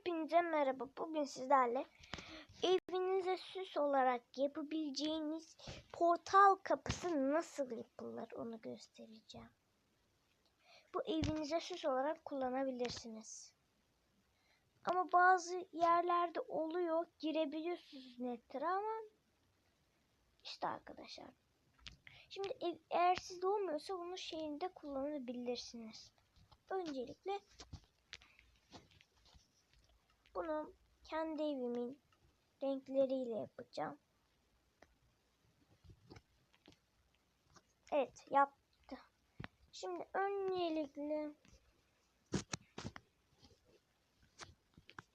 Hepinize merhaba. Bugün sizlerle evinize süs olarak yapabileceğiniz portal kapısı nasıl yapılır onu göstereceğim. Bu evinize süs olarak kullanabilirsiniz. Ama bazı yerlerde oluyor. Girebiliyorsunuz nettire ama işte arkadaşlar. Şimdi ev, eğer sizde olmuyorsa bunu şeyinde kullanabilirsiniz. Öncelikle bunu kendi evimin renkleriyle yapacağım. Evet yaptı. Şimdi öncelikle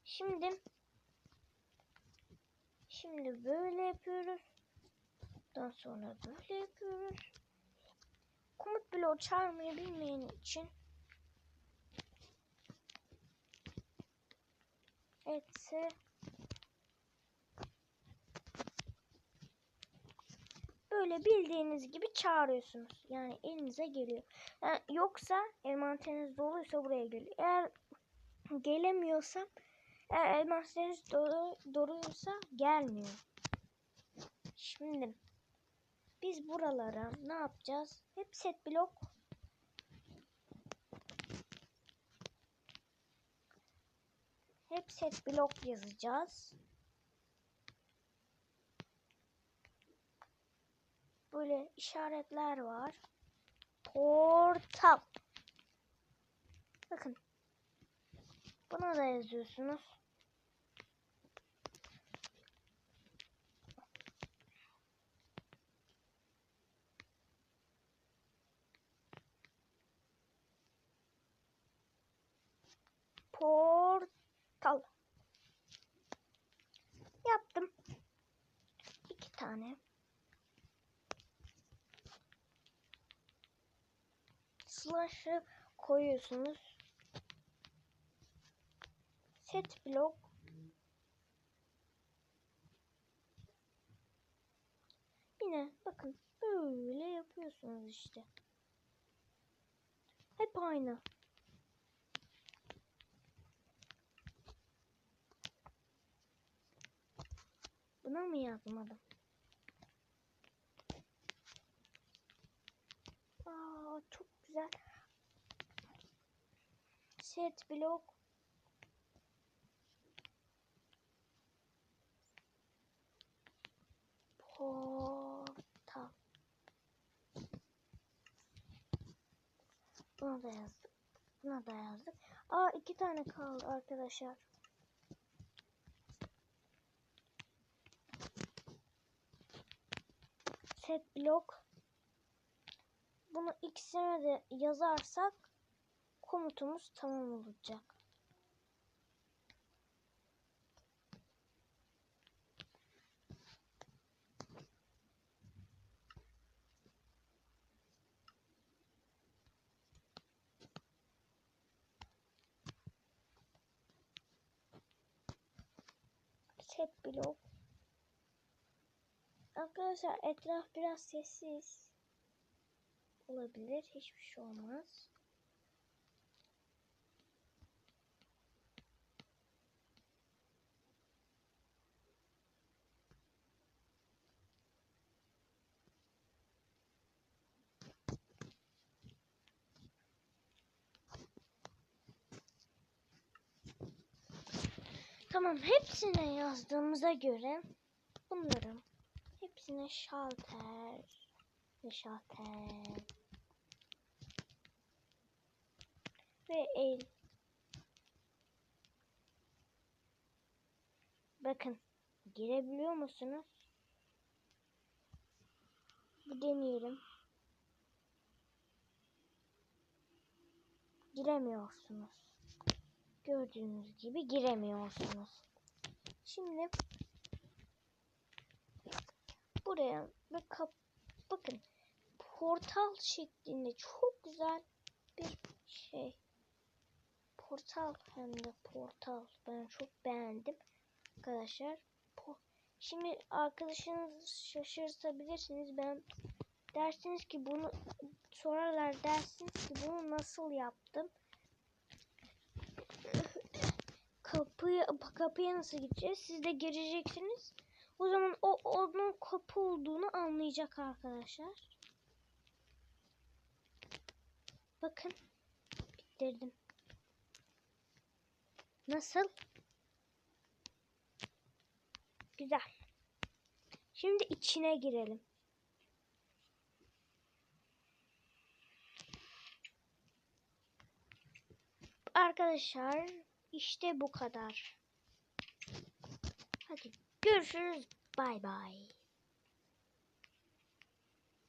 şimdi şimdi böyle yapıyoruz. Daha sonra böyle yapıyoruz. Komut bloğu çağırmayı bilmeyen için etse böyle bildiğiniz gibi çağırıyorsunuz. Yani elinize geliyor. Yani yoksa envanteriniz doluysa buraya geliyor. Eğer gelemiyorsa eğer envanteriniz dolu, doluysa gelmiyor. Şimdi biz buralara ne yapacağız? Hep set blok hep set blok yazacağız. Böyle işaretler var. Portal. Bakın. Buna da yazıyorsunuz. Portal. Yaptım. İki tane. Slash'ı koyuyorsunuz. Set blok. Yine bakın böyle yapıyorsunuz işte. Hep aynı. Buna mı yazmadım? Aa, çok güzel. Set blok. Portal. Buna da yazdık. Buna da yazdık. Aa iki tane kaldı arkadaşlar. Set blok bunu ikisine de yazarsak komutumuz tamam olacak. Set blok Arkadaşlar etraf biraz sessiz olabilir. Hiçbir şey olmaz. Tamam hepsine yazdığımıza göre bunların hepsine şalter. Ve şalter. Ve el. Bakın girebiliyor musunuz? Bir deneyelim. Giremiyorsunuz. Gördüğünüz gibi giremiyorsunuz. Şimdi buraya ve kap bakın portal şeklinde çok güzel bir şey. Portal hem de portal. Ben çok beğendim arkadaşlar. Po Şimdi arkadaşınız şaşırtabilirsiniz. Ben dersiniz ki bunu sorarlar dersiniz ki bunu nasıl yaptım. kapıya kapıya nasıl gideceğiz? Siz de gireceksiniz. O zaman o onun kapı olduğunu anlayacak arkadaşlar. Bakın. Bitirdim. Nasıl? Güzel. Şimdi içine girelim. Arkadaşlar işte bu kadar. Hadi 就是拜拜。